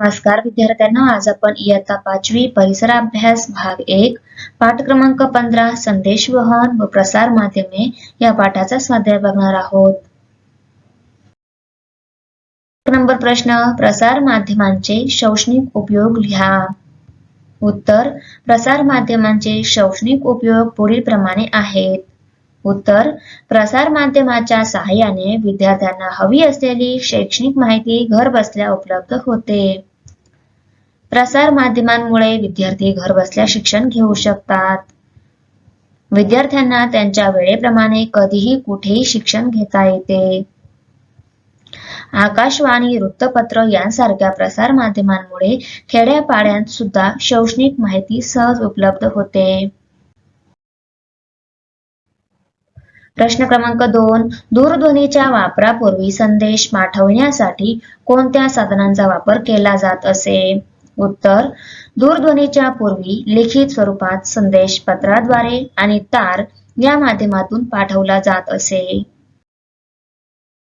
नमस्कार विद्यार्थ्यांना आज आपण इयत्ता पाचवी परिसराभ्यास भाग एक पाठ क्रमांक पंधरा संदेश वहन व प्रसार माध्यमे या पाठाचा स्वाध्याय बघणार आहोत. नंबर प्रश्न प्रसार माध्यमांचे शैक्षणिक उपयोग लिहा. उत्तर प्रसार माध्यमांचे शैक्षणिक उपयोग पुढील प्रमाणे आहेत. उत्तर प्रसार माध्यमाच्या सहाय्याने विद्यार्थ्यांना हवी असलेली शैक्षणिक माहिती घर बसल्या उपलब्ध होते. प्रसार माध्यमांमुळे विद्यार्थी घर बसल्या शिक्षण घेऊ शकतात. विद्यार्थ्यांना त्यांच्या वेळेप्रमाणे कधीही कुठेही शिक्षण घेता येते. आकाशवाणी वृत्तपत्र यांसारख्या प्रसार माध्यमांमुळे खेड्यापाड्यात सुद्धा शैक्षणिक माहिती सहज उपलब्ध होते. प्रश्न क्रमांक दोन दूरध्वनीच्या वापरापूर्वी संदेश पाठवण्यासाठी कोणत्या साधनांचा वापर केला जात असे? उत्तर दूरध्वनीच्या पूर्वी लिखित स्वरूपात संदेश पत्राद्वारे आणि तार या माध्यमातून पाठवला जात असे.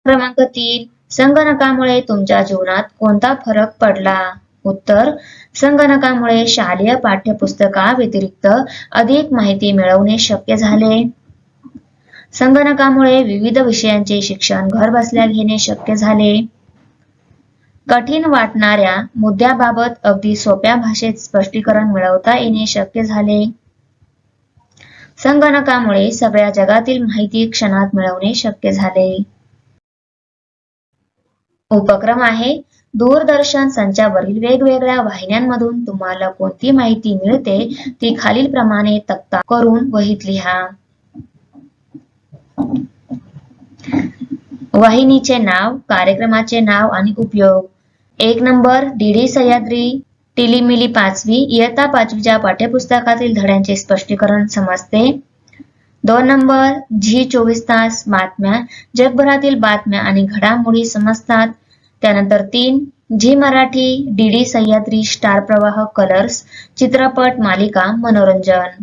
क्रमांक तीन संगणकामुळे तुमच्या जीवनात कोणता फरक पडला? उत्तर संगणकामुळे शालेय पाठ्यपुस्तका व्यतिरिक्त अधिक माहिती मिळवणे शक्य झाले? संगणकामुळे विविध विषयांचे शिक्षण घर बसल्या घेणे शक्य झाले. कठीण वाटणाऱ्या मुद्द्याबाबत अगदी सोप्या भाषेत स्पष्टीकरण मिळवता येणे शक्य झाले. संगणकामुळे सगळ्या जगातील माहिती क्षणात मिळवणे शक्य झाले. उपक्रम आहे दूरदर्शन संचावरील वेगवेगळ्या वाहिन्यांमधून तुम्हाला कोणती माहिती मिळते ती खालील प्रमाणे तक्ता करून वहीत लिहा. वाहिनीचे नाव कार्यक्रमाचे नाव आणि उपयोग. एक नंबर डीडी सह्याद्री टिलीमिली पाचवी इयत्ता पाचवीच्या पाठ्यपुस्तकातील धड्यांचे स्पष्टीकरण समजते. दोन नंबर झी चोवीस तास बातम्या जगभरातील बातम्या आणि घडामोडी समजतात. त्यानंतर तीन Zee Marathi DD Sahyadri Star Pravah Colors चित्रपट मालिका मनोरंजन.